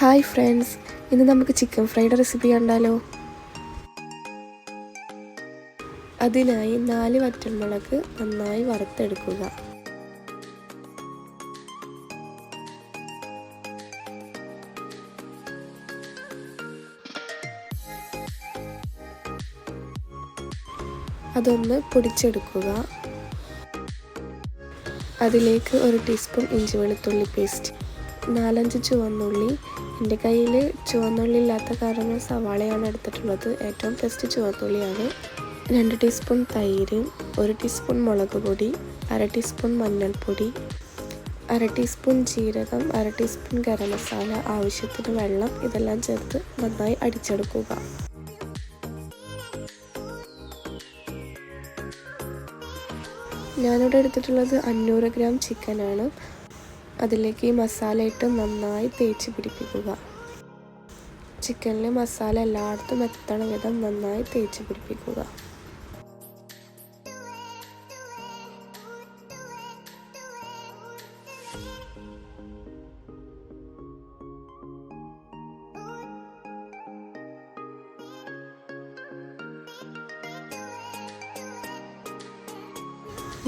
Hi friends ഇന്ന് നമുക്ക് chicken fried recipe കണ്ടാലോ? അതിനായി നാല് വറ്റൽമുളക് നന്നായി വറുത്തെടുക്കുക. അതൊന്ന് പൊടിച്ചെടുക്കുക. അതിലേക്ക് ഒരു ടീസ്പൂൺ ഇഞ്ചി വെളുത്തുള്ളി പേസ്റ്റ് നാലഞ്ച് ചുവന്നുള്ളി. എന്റെ കയ്യിൽ ചുവന്നുള്ളി ഇല്ലാത്ത കാരണം സവാളയാണ് എടുത്തിട്ടുള്ളത്. ഏറ്റവും ബെസ്റ്റ് ചുവന്നുള്ളിയാണ്. രണ്ട് ടീസ്പൂൺ തൈര് ഒരു ടീസ്പൂൺ മുളക് പൊടി അര ടീസ്പൂൺ മഞ്ഞൾപ്പൊടി അര ടീസ്പൂൺ ജീരകം അര ടീസ്പൂൺ ഗരം മസാല ആവശ്യത്തിന് വെള്ളം ഇതെല്ലാം ചേർത്ത് നന്നായി അടിച്ചെടുക്കുക. ഞാനിവിടെ എടുത്തിട്ടുള്ളത് അഞ്ഞൂറ് ഗ്രാം ചിക്കനാണ് അതിലേക്ക് ഈ മസാല ഇട്ട് നന്നായി തേച്ച് പിടിപ്പിക്കുക. ചിക്കനിൽ മസാല എല്ലായിടത്തും എത്തണ വിധം നന്നായി തേച്ച് പിടിപ്പിക്കുക.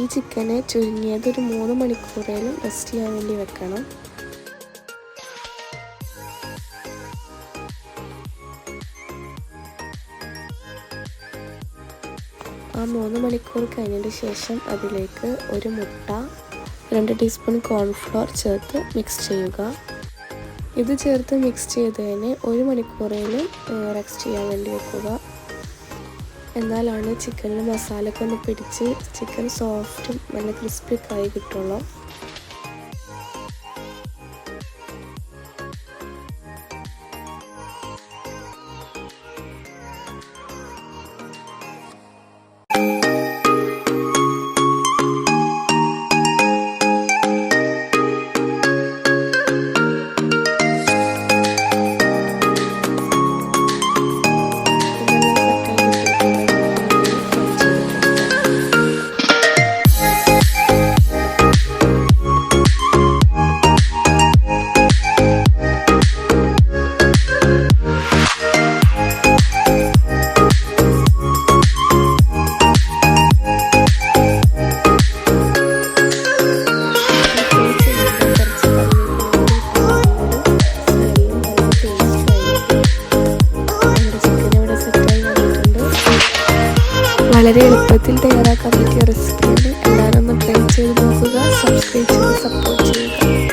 ഈ ചിക്കനെ ചുരുങ്ങിയത് ഒരു മൂന്ന് മണിക്കൂറേലും റെസ്റ്റ് ചെയ്യാൻ വേണ്ടി വെക്കണം. ആ മൂന്ന് മണിക്കൂർ കഴിഞ്ഞതിന് ശേഷം അതിലേക്ക് ഒരു മുട്ട രണ്ട് ടീസ്പൂൺ കോൺഫ്ലോർ ചേർത്ത് മിക്സ് ചെയ്യുക. ഇത് ചേർത്ത് മിക്സ് ചെയ്തതിന് ഒരു മണിക്കൂറേലും റെസ്റ്റ് ചെയ്യാൻ വേണ്ടി വെക്കുക. എന്നാലാണ് ചിക്കനിൽ മസാലയൊക്കെ ഒന്ന് പിടിച്ച് ചിക്കൻ സോഫ്റ്റും നല്ല ക്രിസ്പിയൊക്കെ ആയി കിട്ടുള്ളൂ. വളരെ എളുപ്പത്തിൽ തയ്യാറാക്കാൻ പറ്റിയ റെസിപ്പിയാണ് എല്ലാവരും ഒന്ന് ട്രൈ ചെയ്ത് നോക്കുക. സബ്സ്ക്രൈബ് ചെയ്ത് സപ്പോർട്ട് ചെയ്യുക.